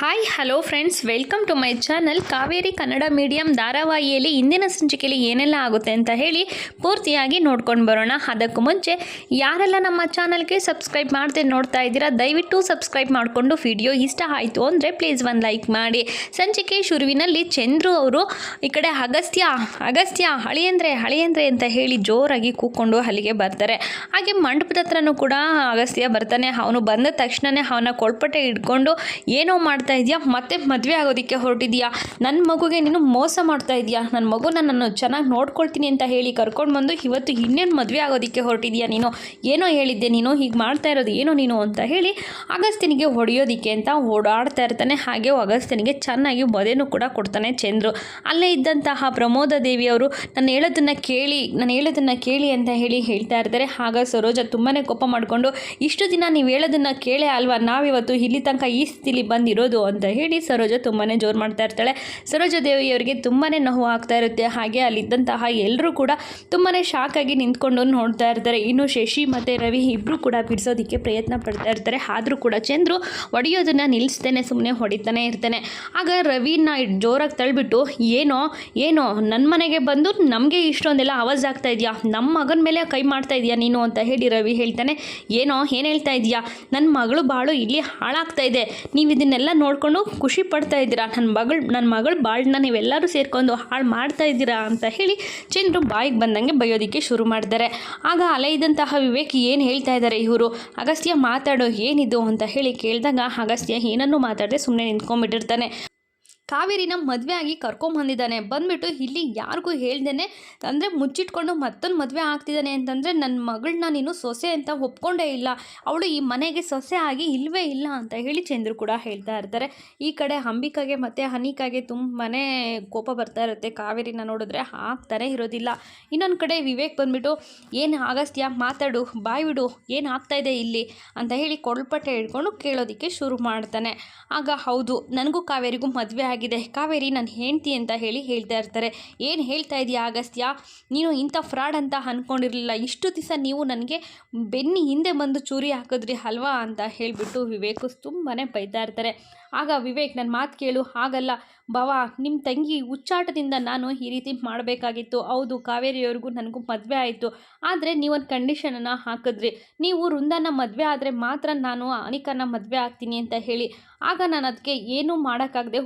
Hi hello friends welcome to my channel Kaveri Kannada medium ಧಾರಾವಾಹಿಯಲ್ಲಿ ಇಂದಿನ ಸಂಚಿಕೆಯಲ್ಲಿ ಏನೆಲ್ಲ ಆಗುತ್ತೆ ಅಂತ ಹೇಳಿ ಪೂರ್ತಿಯಾಗಿ ನೋಡ್ಕೊಂಡು ಬರೋಣ ಅದಕ್ಕೂ ಮುಂಚೆ ಯಾರೆಲ್ಲ ನಮ್ಮ ಚಾನಲ್ಗೆ ಸಬ್ಸ್ಕ್ರೈಬ್ ಮಾಡದೆ ನೋಡ್ತಾ ಇದ್ದೀರಾ ದಯವಿಟ್ಟು ಸಬ್ಸ್ಕ್ರೈಬ್ ಮಾಡಿಕೊಂಡು ವಿಡಿಯೋ ಇಷ್ಟ ಆಯಿತು ಅಂದರೆ ಪ್ಲೀಸ್ ಒಂದು ಲೈಕ್ ಮಾಡಿ ಸಂಚಿಕೆ ಶುರುವಿನಲ್ಲಿ ಚಂದ್ರು ಅವರು ಈ ಕಡೆ ಅಗಸ್ತ್ಯ ಅಗಸ್ತ್ಯ ಹಳಿಯಂದ್ರೆ ಹಳಿಯಂದ್ರೆ ಅಂತ ಹೇಳಿ ಜೋರಾಗಿ ಕೂಕೊಂಡು ಅಲ್ಲಿಗೆ ಬರ್ತಾರೆ ಹಾಗೆ ಮಂಟಪದ ಹತ್ರನೂ ಕೂಡ ಅಗಸ್ತ್ಯ ಬರ್ತಾನೆ ಅವನು ಬಂದ ತಕ್ಷಣವೇ ಅವನ ಕೊಳ್ಪಟ್ಟೆ ಇಟ್ಕೊಂಡು ಏನೋ ಮಾಡ್ತಾ ಇದೆಯಾ? ಮತ್ತೆ ಮದುವೆ ಆಗೋದಕ್ಕೆ ಹೊರಟಿದ್ಯಾ? ನನ್ನ ಮಗುಗೆ ನೀನು ಮೋಸ ಮಾಡ್ತಾ ಇದೆಯಾ? ನನ್ನ ಮಗುನ ನಾನು ಚೆನ್ನಾಗಿ ನೋಡ್ಕೊಳ್ತೀನಿ ಅಂತ ಹೇಳಿ ಕರ್ಕೊಂಡು ಬಂದು ಇವತ್ತು ಇನ್ನೇನು ಮದುವೆ ಆಗೋದಕ್ಕೆ ಹೊರಟಿದ್ಯಾ ನೀನು? ಏನೋ ಹೇಳಿದ್ದೆ ನೀನು, ಹೀಗೆ ಮಾಡ್ತಾ ಇರೋದು ಏನೋ ನೀನು ಅಂತ ಹೇಳಿ ಅಗಸ್ತಿನಿಗೆ ಹೊಡೆಯೋದಿಕ್ಕೆ ಅಂತ ಓಡಾಡ್ತಾ ಇರ್ತಾನೆ. ಹಾಗೆ ಅಗಸ್ತ್ಯನಿಗೆ ಚೆನ್ನಾಗಿ ಬದೆನೂ ಕೂಡ ಕೊಡ್ತಾನೆ ಚಂದ್ರು. ಅಲ್ಲೇ ಇದ್ದಂತಹ ಪ್ರಮೋದ ದೇವಿಯವರು ನಾನು ಹೇಳೋದನ್ನು ಕೇಳಿ ನಾನು ಹೇಳೋದನ್ನು ಕೇಳಿ ಅಂತ ಹೇಳಿ ಹೇಳ್ತಾ ಇರ್ತಾರೆ. ಆಗ ಸರೋಜ ತುಂಬಾ ಕೋಪ ಮಾಡಿಕೊಂಡು, ಇಷ್ಟು ದಿನ ನೀವು ಹೇಳೋದನ್ನು ಕೇಳೇ ಅಲ್ವಾ? ನಾವಿವತ್ತು ಇಲ್ಲಿ ತನಕ ಈ ಸ್ಥಿತಿಲಿ ಬಂದಿರೋದು. ಅಂತ ಹೇಳಿ ಸರೋಜ ತುಂಬಾ ಜೋರು ಮಾಡ್ತಾ ಇರ್ತಾಳೆ. ಸರೋಜ ದೇವಿಯವರಿಗೆ ತುಂಬಾ ನೋವು ಆಗ್ತಾ ಇರುತ್ತೆ. ಹಾಗೆ ಅಲ್ಲಿದ್ದಂತಹ ಎಲ್ಲರೂ ಕೂಡ ತುಂಬಾ ಶಾಕಾಗಿ ನಿಂತ್ಕೊಂಡು ನೋಡ್ತಾ ಇರ್ತಾರೆ. ಇನ್ನು ಶಶಿ ಮತ್ತು ರವಿ ಇಬ್ಬರು ಕೂಡ ಬಿಡಿಸೋದಕ್ಕೆ ಪ್ರಯತ್ನ ಪಡ್ತಾ ಇರ್ತಾರೆ. ಆದರೂ ಕೂಡ ಚಂದ್ರು ಹೊಡೆಯೋದನ್ನು ನಿಲ್ಲಿಸ್ತೇನೆ ಸುಮ್ಮನೆ ಹೊಡಿತಾನೆ ಇರ್ತಾನೆ. ಆಗ ರವಿನ ಜೋರಾಗಿ ತಳ್ಳಿಬಿಟ್ಟು ಏನೋ ಏನೋ ನನ್ನ ಮನೆಗೆ ಬಂದು ನಮಗೆ ಇಷ್ಟೊಂದೆಲ್ಲ ಆವಾಜ್ ಆಗ್ತಾ ಇದೆಯಾ? ನಮ್ಮ ಮಗನ ಮೇಲೆ ಕೈ ಮಾಡ್ತಾ ಇದೆಯಾ ನೀನು? ಅಂತ ಹೇಳಿ ರವಿ ಹೇಳ್ತಾನೆ. ಏನೋ, ಏನು ಹೇಳ್ತಾ ಇದೆಯಾ? ನನ್ನ ಮಗಳು ಬಾಳು ಇಲ್ಲಿ ಹಾಳಾಗ್ತಾ ಇದೆ. ನೀವು ಇದನ್ನೆಲ್ಲ ನೋಡಿಕೊಂಡು ಖುಷಿ ಪಡ್ತಾ ಇದ್ದೀರಾ? ನನ್ನ ಮಗಳು ನನ್ನ ಮಗಳು ಬಾಳನ್ನ ನೀವೆಲ್ಲರೂ ಸೇರ್ಕೊಂಡು ಹಾಳು ಮಾಡ್ತಾ ಇದ್ದೀರಾ ಅಂತ ಹೇಳಿ ಚಂದ್ರು ಬಾಯಿಗೆ ಬಂದಂಗೆ ಬೈಯೋದಕ್ಕೆ ಶುರು ಮಾಡಿದ್ದಾರೆ ಆಗ ಅಲೆ ಇದ್ದಂತಹ ವಿವೇಕ್ ಏನು ಹೇಳ್ತಾ ಇದ್ದಾರೆ ಇವರು? ಅಗಸ್ತ್ಯ ಮಾತಾಡೋ ಏನಿದು ಅಂತ ಹೇಳಿ ಕೇಳಿದಾಗ ಅಗಸ್ತ್ಯ ಏನನ್ನೂ ಮಾತಾಡದೆ ಸುಮ್ಮನೆ ನಿಂತ್ಕೊಂಡ್ಬಿಟ್ಟಿರ್ತಾನೆ. ಕಾವೇರಿನ ಮದುವೆ ಆಗಿ ಕರ್ಕೊಂಬಂದಿದ್ದಾನೆ ಬಂದ್ಬಿಟ್ಟು ಇಲ್ಲಿ ಯಾರಿಗೂ ಹೇಳ್ದೇನೆ, ಅಂದರೆ ಮುಚ್ಚಿಟ್ಕೊಂಡು ಮತ್ತೊಂದು ಮದುವೆ ಆಗ್ತಿದ್ದಾನೆ ಅಂತಂದರೆ ನನ್ನ ಮಗಳನ್ನ ನೀನು ಸೊಸೆ ಅಂತ ಒಪ್ಕೊಂಡೇ ಇಲ್ಲ. ಅವಳು ಈ ಮನೆಗೆ ಸೊಸೆ ಆಗಿ ಇಲ್ಲವೇ ಇಲ್ಲ ಅಂತ ಹೇಳಿ ಚಂದ್ರು ಕೂಡ ಹೇಳ್ತಾ ಇರ್ತಾರೆ. ಈ ಕಡೆ ಅಂಬಿಕಾಗೆ ಮತ್ತು ಹನಿಕಾಗೆ ತುಂಬಾ ಕೋಪ ಬರ್ತಾ ಇರುತ್ತೆ. ಕಾವೇರಿನ ನೋಡಿದ್ರೆ ಆಗ್ತಾನೆ ಇರೋದಿಲ್ಲ. ಇನ್ನೊಂದು ಕಡೆ ವಿವೇಕ್ ಬಂದ್ಬಿಟ್ಟು, ಏನು ಆಗಸ್ತ್ಯ, ಮಾತಾಡು, ಬಾಯ್ ಬಿಡು, ಏನು ಆಗ್ತಾ ಇದೆ ಇಲ್ಲಿ? ಅಂತ ಹೇಳಿ ಕೊಳ್ಪಟ್ಟೆ ಹಿಡ್ಕೊಂಡು ಕೇಳೋದಕ್ಕೆ ಶುರು ಮಾಡ್ತಾನೆ. ಆಗ ಹೌದು, ನನಗೂ ಕಾವೇರಿಗೂ ಮದುವೆ ಆಗಿದೆ. ಕಾವೇರಿ ನನ್ನ ಹೆಂಡ್ತಿ ಅಂತ ಹೇಳಿ ಹೇಳ್ತಾ ಇರ್ತಾರೆ. ಏನು ಹೇಳ್ತಾ ಇದೆಯಾ ಅಗಸ್ತ್ಯ? ನೀನು ಇಂಥ ಫ್ರಾಡ್ ಅಂತ ಅಂದ್ಕೊಂಡಿರಲಿಲ್ಲ ಇಷ್ಟು ದಿವಸ ನೀವು ನನಗೆ ಬೆನ್ನಿ ಹಿಂದೆ ಬಂದು ಚೂರಿ ಹಾಕಿದ್ರಿ ಅಲ್ವಾ ಅಂತ ಹೇಳಿಬಿಟ್ಟು ವಿವೇಕ್ ತುಂಬಾ ಬೈತಾ ಇರ್ತಾರೆ. ಆಗ ವಿವೇಕ್ ನನ್ನ ಮಾತು ಕೇಳು, ಹಾಗಲ್ಲ. ಬಾವ ನಿಮ್ಮ ತಂಗಿ ಹುಚ್ಚಾಟದಿಂದ ನಾನು ಈ ರೀತಿ ಮಾಡಬೇಕಾಗಿತ್ತು. ಹೌದು, ಕಾವೇರಿಯವ್ರಿಗೂ ನನಗೂ ಮದುವೆ ಆಯಿತು. ಆದರೆ ನೀವೊಂದು ಕಂಡೀಷನನ್ನು ಹಾಕಿದ್ರಿ. ನೀವು ವೃಂದನ ಮದುವೆ ಆದರೆ ಮಾತ್ರ ನಾನು ಅನಿಕನ ಮದುವೆ ಆಗ್ತೀನಿ ಅಂತ ಹೇಳಿ. ಆಗ ನಾನು ಅದಕ್ಕೆ ಏನೂ ಮಾಡೋಕ್ಕಾಗದೆ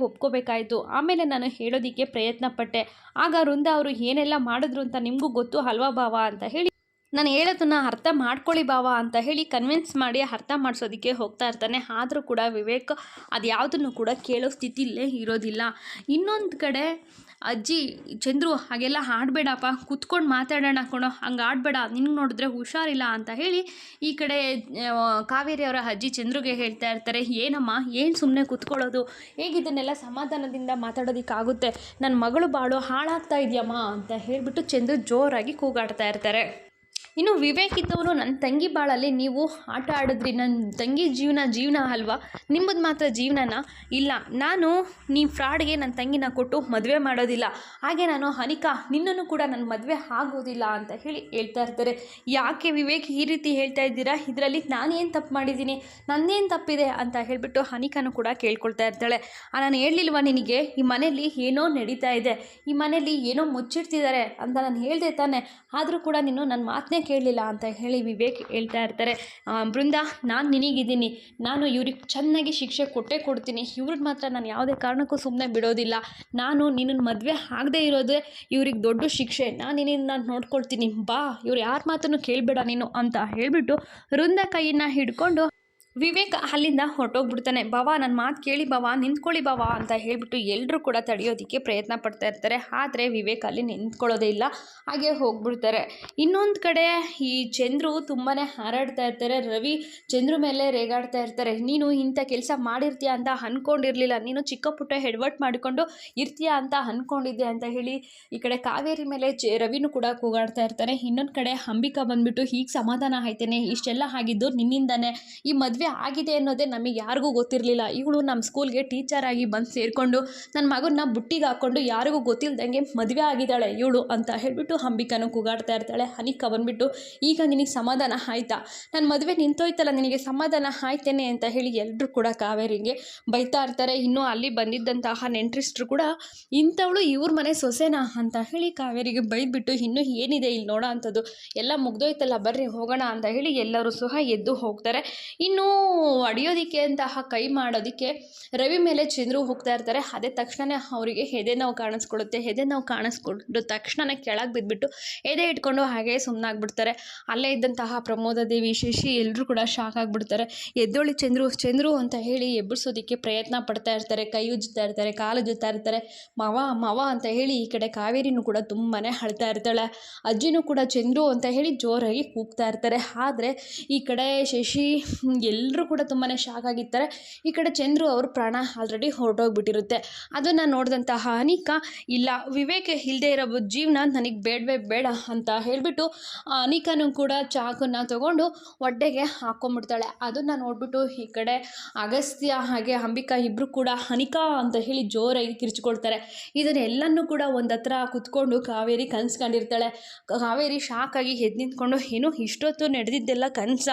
ಒಪ್ಕೋಬೇಕಾಯಿತು ಆಮೇಲೆ ನಾನು ಹೇಳೋದಿಕ್ಕೆ ಪ್ರಯತ್ನ ಪಟ್ಟೆ ಆಗ ವೃಂದ ಅವರು ಏನೆಲ್ಲ ಮಾಡಿದ್ರು ಅಂತ ನಿಮಗೂ ಗೊತ್ತು ಅಲ್ವಾ ಭಾವ ಅಂತ ಹೇಳಿ ನಾನು ಹೇಳೋದನ್ನು ಅರ್ಥ ಮಾಡ್ಕೊಳ್ಳಿ ಬಾವ ಅಂತ ಹೇಳಿ ಕನ್ವಿನ್ಸ್ ಮಾಡಿ ಅರ್ಥ ಮಾಡಿಸೋದಕ್ಕೆ ಹೋಗ್ತಾ ಇರ್ತಾನೆ. ಆದರೂ ಕೂಡ ವಿವೇಕ್ ಅದು ಯಾವುದನ್ನು ಕೂಡ ಕೇಳೋ ಸ್ಥಿತಿಲೇ ಇರೋದಿಲ್ಲ. ಇನ್ನೊಂದು ಕಡೆ ಅಜ್ಜಿ, ಚಂದ್ರು ಹಾಗೆಲ್ಲ ಆಡಬೇಡಪ್ಪ, ಕುತ್ಕೊಂಡು ಮಾತಾಡೋಣ ಕಣೋ, ಹಂಗೆ ಆಡಬೇಡ, ನಿನ್ಗೆ ನೋಡಿದ್ರೆ ಹುಷಾರಿಲ್ಲ ಅಂತ ಹೇಳಿ ಈ ಕಡೆ ಕಾವೇರಿ ಅವರ ಅಜ್ಜಿ ಚಂದ್ರುಗೆ ಹೇಳ್ತಾ ಇರ್ತಾರೆ, ಏನಮ್ಮ, ಏನು ಸುಮ್ಮನೆ ಕುತ್ಕೊಳ್ಳೋದು? ಹೇಗಿದ್ದನ್ನೆಲ್ಲ ಸಮಾಧಾನದಿಂದ ಮಾತಾಡೋದಕ್ಕಾಗುತ್ತೆ? ನನ್ನ ಮಗಳು ಬಾಳು ಹಾಳಾಗ್ತಾ ಇದೆಯಮ್ಮ? ಅಂತ ಹೇಳಿಬಿಟ್ಟು ಚಂದ್ರು ಜೋರಾಗಿ ಕೂಗಾಡ್ತಾ ಇರ್ತಾರೆ. ಇನ್ನು ವಿವೇಕ್ ಇದ್ದವರು ನನ್ನ ತಂಗಿ ಬಾಳಲ್ಲಿ ನೀವು ಆಟ ಆಡಿದ್ರಿ. ನನ್ನ ತಂಗಿ ಜೀವನ ಜೀವನ ಅಲ್ವಾ? ನಿಮ್ಮದು ಮಾತ್ರ ಜೀವನನ? ಇಲ್ಲ, ನಾನು ನೀವು ಫ್ರಾಡ್ಗೆ ನನ್ನ ತಂಗಿನ ಕೊಟ್ಟು ಮದುವೆ ಮಾಡೋದಿಲ್ಲ. ಹಾಗೆ ನಾನು ಹನಿಕಾ ನಿನ್ನನ್ನು ಕೂಡ ನನ್ನ ಮದುವೆ ಆಗೋದಿಲ್ಲ ಅಂತ ಹೇಳಿ ಹೇಳ್ತಾ ಇರ್ತಾರೆ. ಯಾಕೆ ವಿವೇಕ್ ಈ ರೀತಿ ಹೇಳ್ತಾ ಇದ್ದೀರಾ? ಇದರಲ್ಲಿ ನಾನೇನು ತಪ್ಪು ಮಾಡಿದ್ದೀನಿ? ನನ್ನೇನು ತಪ್ಪಿದೆ ಅಂತ ಹೇಳಿಬಿಟ್ಟು ಹನಿಕಾನು ಕೂಡ ಕೇಳ್ಕೊಳ್ತಾ ಇರ್ತಾಳೆ. ನಾನು ಹೇಳಲಿಲ್ವಾ ನಿನಗೆ? ಈ ಮನೆಯಲ್ಲಿ ಏನೋ ನಡೀತಾ ಇದೆ. ಈ ಮನೆಯಲ್ಲಿ ಏನೋ ಮುಚ್ಚಿಡ್ತಿದ್ದಾರೆ ಅಂತ ನಾನು ಹೇಳ್ದೆ ತಾನೆ. ಆದರೂ ಕೂಡ ನೀನು ನನ್ನ ಮಾತನ್ನೇ ಕೇಳಲಿಲ್ಲ ಅಂತ ಹೇಳಿ ವಿವೇಕ್ ಹೇಳ್ತಾ ಇರ್ತಾರೆ. ಬೃಂದ, ನಾನು ನಿನಗಿದ್ದೀನಿ. ನಾನು ಇವ್ರಿಗೆ ಚೆನ್ನಾಗಿ ಶಿಕ್ಷೆ ಕೊಟ್ಟೇ ಕೊಡ್ತೀನಿ. ಇವ್ರಿಗೆ ಮಾತ್ರ ನಾನು ಯಾವುದೇ ಕಾರಣಕ್ಕೂ ಸುಮ್ಮನೆ ಬಿಡೋದಿಲ್ಲ. ನಾನು ನಿನ್ನನ್ನು ಮದುವೆ ಆಗದೆ ಇರೋದೇ ಇವ್ರಿಗೆ ದೊಡ್ಡ ಶಿಕ್ಷೆ. ನಾನು ನಿನ್ನ ನೋಡ್ಕೊಳ್ತೀನಿ. ಬಾ, ಇವ್ರು ಯಾರ ಮಾತನ್ನು ಕೇಳಬೇಡ ನೀನು ಅಂತ ಹೇಳಿಬಿಟ್ಟು ವೃಂದ ಕೈಯನ್ನು ಹಿಡ್ಕೊಂಡು ವಿವೇಕ್ ಅಲ್ಲಿಂದ ಹೊರಟೋಗ್ಬಿಡ್ತಾನೆ. ಬವಾ ನನ್ನ ಮಾತು ಕೇಳಿ ಬಾವಾ ನಿಂತ್ಕೊಳ್ಳಿ ಬವಾ ಅಂತ ಹೇಳಿಬಿಟ್ಟು ಎಲ್ಲರೂ ಕೂಡ ತಡೆಯೋದಕ್ಕೆ ಪ್ರಯತ್ನ ಪಡ್ತಾ ಇರ್ತಾರೆ. ಆದರೆ ವಿವೇಕ್ ಅಲ್ಲಿ ನಿಂತ್ಕೊಳ್ಳೋದೇ ಇಲ್ಲ, ಹಾಗೆ ಹೋಗ್ಬಿಡ್ತಾರೆ. ಇನ್ನೊಂದು ಕಡೆ ಈ ಚಂದ್ರು ತುಂಬಾ ಹಾರಾಡ್ತಾ ಇರ್ತಾರೆ. ರವಿ ಚಂದ್ರು ಮೇಲೆ ರೇಗಾಡ್ತಾ ಇರ್ತಾರೆ. ನೀನು ಇಂಥ ಕೆಲಸ ಮಾಡಿರ್ತೀಯ ಅಂತ ಅಂದ್ಕೊಂಡಿರಲಿಲ್ಲ ನೀನು ಚಿಕ್ಕ ಪುಟ್ಟ ಹೆಡ್ವರ್ಟ್ ಮಾಡಿಕೊಂಡು ಇರ್ತೀಯ ಅಂತ ಅಂದ್ಕೊಂಡಿದ್ದೆ ಅಂತ ಹೇಳಿ ಈ ಕಡೆ ಕಾವೇರಿ ಮೇಲೆ ಚ, ರವಿನೂ ಕೂಡ ಕೂಗಾಡ್ತಾ ಇರ್ತಾನೆ. ಇನ್ನೊಂದು ಕಡೆ ಅಂಬಿಕಾ ಬಂದ್ಬಿಟ್ಟು, ಹೀಗೆ ಸಮಾಧಾನ ಆಯ್ತೇನೆ. ಇಷ್ಟೆಲ್ಲ ಆಗಿದ್ದು ನಿನ್ನಿಂದಾನೆ. ಈ ಮದುವೆ ಮದುವೆ ಆಗಿದೆ ಅನ್ನೋದೇ ನಮಗೆ ಯಾರಿಗೂ ಗೊತ್ತಿರಲಿಲ್ಲ. ಇವಳು ನಮ್ಮ ಸ್ಕೂಲ್ಗೆ ಟೀಚರ್ ಆಗಿ ಬಂದು ಸೇರಿಕೊಂಡು ನನ್ನ ಮಗನ್ನ ಬುಟ್ಟಿಗೆ ಹಾಕ್ಕೊಂಡು ಯಾರಿಗೂ ಗೊತ್ತಿಲ್ದಂಗೆ ಮದುವೆ ಆಗಿದ್ದಾಳೆ ಇವಳು ಅಂತ ಹೇಳಿಬಿಟ್ಟು ಅಂಬಿಕನು ಕೂಗಾಡ್ತಾ ಇರ್ತಾಳೆ. ಹನಿಕ ಬಂದುಬಿಟ್ಟು ಈಗ ನಿನಗೆ ಸಮಾಧಾನ ಆಯ್ತಾ? ನನ್ನ ಮದುವೆ ನಿಂತೋಯ್ತಲ್ಲ, ನಿನಗೆ ಸಮಾಧಾನ ಆಯ್ತೇನೆ ಅಂತ ಹೇಳಿ ಎಲ್ಲರೂ ಕೂಡ ಕಾವೇರಿಗೆ ಬೈತಾ ಇರ್ತಾರೆ. ಇನ್ನೂ ಅಲ್ಲಿ ಬಂದಿದ್ದಂತಹ ನೆಂಟ್ರಿಸ್ಟ್ರು ಕೂಡ, ಇಂಥವಳು ಇವ್ರ ಮನೆ ಸೊಸೆನಾ ಅಂತ ಹೇಳಿ ಕಾವೇರಿಗೆ ಬೈದ್ಬಿಟ್ಟು, ಇನ್ನೂ ಏನಿದೆ ಇಲ್ಲಿ ನೋಡೋ ಅಂಥದ್ದು. ಎಲ್ಲ ಮುಗ್ದೋಯ್ತಲ್ಲ, ಬರ್ರಿ ಹೋಗೋಣ ಅಂತ ಹೇಳಿ ಎಲ್ಲರೂ ಸಹ ಎದ್ದು ಹೋಗ್ತಾರೆ. ಇನ್ನು ಅಡಿಯೋದಕ್ಕೆ ಅಂತಹ ಕೈ ಮಾಡೋದಕ್ಕೆ ರವಿ ಮೇಲೆ ಚಂದ್ರು ಹೋಗ್ತಾ ಇರ್ತಾರೆ. ಅದೇ ತಕ್ಷಣವೇ ಅವರಿಗೆ ಎದೆ ನೋವು ಕಾಣಿಸ್ಕೊಳ್ಳುತ್ತೆ. ಎದೆ ನೋವು ಕಾಣಿಸ್ಕೊಂಡು ತಕ್ಷಣ ಕೆಳಗೆ ಬಿದ್ದುಬಿಟ್ಟು ಎದೆ ಇಟ್ಕೊಂಡು ಹಾಗೆ ಸುಮ್ಮನಾಗ್ಬಿಡ್ತಾರೆ ಅಲ್ಲೇ ಇದ್ದಂತಹ ಪ್ರಮೋದ ದೇವಿ, ಶಶಿ ಎಲ್ಲರೂ ಕೂಡ ಶಾಕ್ ಆಗಿಬಿಡ್ತಾರೆ. ಎದ್ದೊಳಿ ಚಂದ್ರು ಚಂದ್ರು ಅಂತ ಹೇಳಿ ಎಬ್ಬಿಸೋದಕ್ಕೆ ಪ್ರಯತ್ನ ಪಡ್ತಾ ಇರ್ತಾರೆ. ಕೈ ಉಜ್ಜುತ್ತಾ ಇರ್ತಾರೆ, ಕಾಲು ಉಜ್ಜುತ್ತಾ ಇರ್ತಾರೆ. ಮವ ಮವ ಅಂತ ಹೇಳಿ ಈ ಕಡೆ ಕಾವೇರಿನೂ ಕೂಡ ತುಂಬಾ ಅಳ್ತಾ ಇರ್ತಾಳೆ. ಅಜ್ಜಿನೂ ಕೂಡ ಚಂದ್ರು ಅಂತ ಹೇಳಿ ಜೋರಾಗಿ ಕೂಗ್ತಾ ಇರ್ತಾರೆ. ಆದರೆ ಈ ಕಡೆ ಶಶಿ ಎಲ್ಲರೂ ಕೂಡ ತುಂಬಾ ಶಾಕ್ ಆಗಿರ್ತಾರೆ. ಈ ಕಡೆ ಚಂದ್ರು ಅವರು ಪ್ರಾಣ ಆಲ್ರೆಡಿ ಹೊರಟೋಗ್ಬಿಟ್ಟಿರುತ್ತೆ. ಅದನ್ನು ನೋಡಿದಂತಹ ಅನಿಕಾ, ಇಲ್ಲ, ವಿವೇಕ ಇಲ್ಲದೆ ಇರೋ ಜೀವನ ನನಗೆ ಬೇಡವೇ ಬೇಡ ಅಂತ ಹೇಳಿಬಿಟ್ಟು ಅನಿಕಾನು ಕೂಡ ಚಾಕನ್ನ ತಗೊಂಡು ಒಡ್ಡೆಗೆ ಹಾಕ್ಕೊಂಬಿಡ್ತಾಳೆ ಅದನ್ನು ನೋಡಿಬಿಟ್ಟು ಈ ಕಡೆ ಅಗಸ್ತ್ಯ ಹಾಗೆ ಅಂಬಿಕಾ ಇಬ್ಬರು ಕೂಡ ಅನಿಕಾ ಅಂತ ಹೇಳಿ ಜೋರಾಗಿ ಕಿರಿಚಿಕೊಳ್ತಾರೆ. ಇದನ್ನೆಲ್ಲನೂ ಕೂಡ ಒಂದು ಹತ್ರ ಕುತ್ಕೊಂಡು ಕಾವೇರಿ ಕನ್ಸ್ಕೊಂಡಿರ್ತಾಳೆ. ಕಾವೇರಿ ಶಾಕಾಗಿ ಎದ್ದು ನಿಂತ್ಕೊಂಡು, ಏನು ಇಷ್ಟೊತ್ತು ನಡೆದಿದ್ದೆಲ್ಲ ಕನಸ?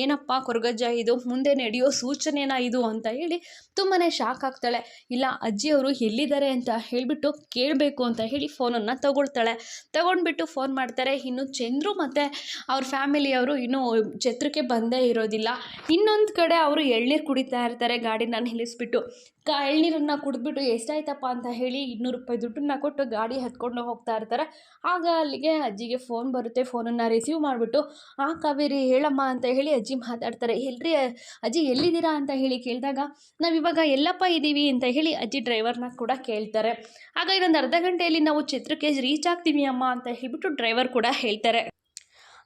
ಏನಪ್ಪ ಕೊರಗಜ್ಜ ಇದು? ಮುಂದೆ ನಡೆಯೋ ಸೂಚನೆನಾ ಇದು ಅಂತ ಹೇಳಿ ತುಂಬಾ ಶಾಕ್ ಆಗ್ತಾಳೆ. ಇಲ್ಲ, ಅಜ್ಜಿಯವರು ಎಲ್ಲಿದ್ದಾರೆ ಅಂತ ಹೇಳಿಬಿಟ್ಟು ಕೇಳಬೇಕು ಅಂತ ಹೇಳಿ ಫೋನನ್ನು ತಗೊಳ್ತಾಳೆ. ತಗೊಂಡ್ಬಿಟ್ಟು ಫೋನ್ ಮಾಡ್ತಾರೆ. ಇನ್ನು ಚಂದ್ರು ಮತ್ತು ಅವ್ರ ಫ್ಯಾಮಿಲಿಯವರು ಇನ್ನೂ ಛತ್ರಕ್ಕೆ ಬಂದೇ ಇರೋದಿಲ್ಲ. ಇನ್ನೊಂದು ಕಡೆ ಅವರು ಎಳ್ನೀರು ಕುಡಿತಾ ಇರ್ತಾರೆ ಗಾಡಿನ ನಿಲ್ಲಿಸ್ಬಿಟ್ಟು. ಕ, ಎಳ್ನೀರನ್ನು ಕುಡಿದ್ಬಿಟ್ಟು ಎಷ್ಟಾಯ್ತಪ್ಪ ಅಂತ ಹೇಳಿ ಇನ್ನೂರು ರೂಪಾಯಿ ದುಡ್ಡನ್ನ ಕೊಟ್ಟು ಗಾಡಿ ಹತ್ಕೊಂಡು ಹೋಗ್ತಾ ಇರ್ತಾರೆ. ಆಗ ಅಲ್ಲಿಗೆ ಅಜ್ಜಿಗೆ ಫೋನ್ ಬರುತ್ತೆ. ಫೋನನ್ನು ರಿಸೀವ್ ಮಾಡಿಬಿಟ್ಟು, ಆ ಕಾವೇರಿ ಹೇಳಮ್ಮ ಅಂತ ಹೇಳಿ ಅಜ್ಜಿ ಮಾತಾಡ್ತಾರೆ. ಎಲ್ರಿ ಅಜ್ಜಿ ಎಲ್ಲಿದ್ದೀರಾ ಅಂತ ಹೇಳಿ ಕೇಳಿದಾಗ ನಾವು ಇವಾಗ ಎಲ್ಲಪ್ಪ ಇದ್ದೀವಿ ಅಂತ ಹೇಳಿ ಅಜ್ಜಿ ಡ್ರೈವರ್ನ ಕೂಡ ಕೇಳ್ತಾರೆ. ಆಗ ಇನ್ನೊಂದು ಅರ್ಧ ಗಂಟೆಯಲ್ಲಿ ನಾವು ಚಿತ್ರಕ್ಕೆ ರೀಚ್ ಆಗ್ತೀವಿ ಅಮ್ಮ ಅಂತ ಹೇಳ್ಬಿಟ್ಟು ಡ್ರೈವರ್ ಕೂಡ ಹೇಳ್ತಾರೆ.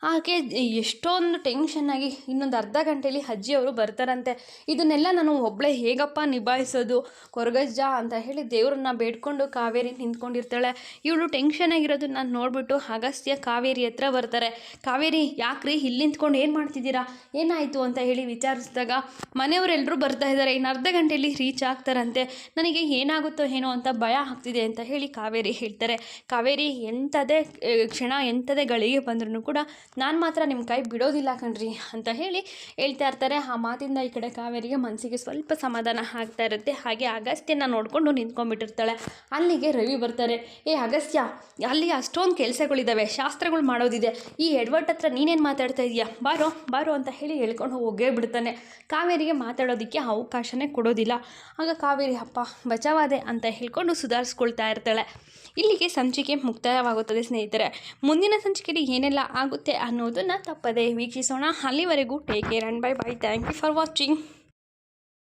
ಆಕೆ ಎಷ್ಟೊಂದು ಟೆನ್ಷನ್ನಾಗಿ ಇನ್ನೊಂದು ಅರ್ಧ ಗಂಟೆಯಲ್ಲಿ ಅಜ್ಜಿಯವರು ಬರ್ತಾರಂತೆ. ಇದನ್ನೆಲ್ಲ ನಾನು ಒಬ್ಬಳೇ ಹೇಗಪ್ಪ ನಿಭಾಯಿಸೋದು? ಕೊರಗಜ್ಜ ಅಂತ ಹೇಳಿ ದೇವರನ್ನ ಬೇಡ್ಕೊಂಡು ಕಾವೇರಿ ನಿಂತ್ಕೊಂಡಿರ್ತಾಳೆ. ಇವಳು ಟೆನ್ಷನ್ ಆಗಿರೋದನ್ನ ನೋಡಿಬಿಟ್ಟು ಅಗಸ್ತ್ಯ ಕಾವೇರಿ ಹತ್ರ ಬರ್ತಾರೆ. ಕಾವೇರಿ, ಯಾಕ್ರಿ ಇಲ್ಲಿ ನಿಂತ್ಕೊಂಡು ಏನು ಮಾಡ್ತಿದ್ದೀರಾ? ಏನಾಯಿತು ಅಂತ ಹೇಳಿ ವಿಚಾರಿಸಿದಾಗ ಮನೆಯವರೆಲ್ಲರೂ ಬರ್ತಾ ಇದ್ದಾರೆ. ಇನ್ನು ಅರ್ಧ ಗಂಟೆಯಲ್ಲಿ ರೀಚ್ ಆಗ್ತಾರಂತೆ. ನನಗೆ ಏನಾಗುತ್ತೋ ಏನೋ ಅಂತ ಭಯ ಆಗ್ತಿದೆ ಅಂತ ಹೇಳಿ ಕಾವೇರಿ ಹೇಳ್ತಾರೆ. ಕಾವೇರಿ ಎಂಥದೇ, ಕ್ಷಣ ಎಂಥದೇ ಗಳಿಗೆ ಬಂದ್ರೂ ಕೂಡ ನಾನು ಮಾತ್ರ ನಿಮ್ಮ ಕೈ ಬಿಡೋದಿಲ್ಲ ಕಣ್ರಿ ಅಂತ ಹೇಳಿ ಹೇಳ್ತಾ ಇರ್ತಾರೆ. ಆ ಮಾತಿಂದ ಈ ಕಡೆ ಕಾವೇರಿಗೆ ಮನಸ್ಸಿಗೆ ಸ್ವಲ್ಪ ಸಮಾಧಾನ ಆಗ್ತಾ ಇರುತ್ತೆ. ಹಾಗೆ ಅಗಸ್ತ್ಯನ ನೋಡಿಕೊಂಡು ನಿಂತ್ಕೊಂಡ್ಬಿಟ್ಟಿರ್ತಾಳೆ. ಅಲ್ಲಿಗೆ ರವಿ ಬರ್ತಾರೆ. ಏ ಅಗಸ್ತ್ಯ, ಅಲ್ಲಿ ಅಷ್ಟೊಂದು ಕೆಲಸಗಳಿದ್ದಾವೆ ಶಾಸ್ತ್ರಗಳು ಮಾಡೋದಿದೆ. ಈ ಎಡ್ವರ್ಟ್ ಹತ್ರ ನೀನೇನು ಮಾತಾಡ್ತಾ ಇದೀಯಾ ಬಾರೋ ಬಾರೋ ಅಂತ ಹೇಳಿ ಹೇಳ್ಕೊಂಡು ಹೋಗೇ ಬಿಡ್ತಾನೆ. ಕಾವೇರಿಗೆ ಮಾತಾಡೋದಕ್ಕೆ ಅವಕಾಶನೇ ಕೊಡೋದಿಲ್ಲ. ಆಗ ಕಾವೇರಿ, ಅಪ್ಪ, ಬಚಾವಾದೆ ಅಂತ ಹೇಳ್ಕೊಂಡು ಸುಧಾರಿಸ್ಕೊಳ್ತಾ ಇರ್ತಾಳೆ. ಇಲ್ಲಿಗೆ ಸಂಚಿಕೆ ಮುಕ್ತಾಯವಾಗುತ್ತದೆ ಸ್ನೇಹಿತರೆ. ಮುಂದಿನ ಸಂಚಿಕೆಯಲ್ಲಿ ಏನೆಲ್ಲ ಆಗುತ್ತೆ ಅನ್ನೋದನ್ನು ತಪ್ಪದೆ ವೀಕ್ಷಿಸೋಣ. ಅಲ್ಲಿವರೆಗೂ take care and bye bye thank you for watching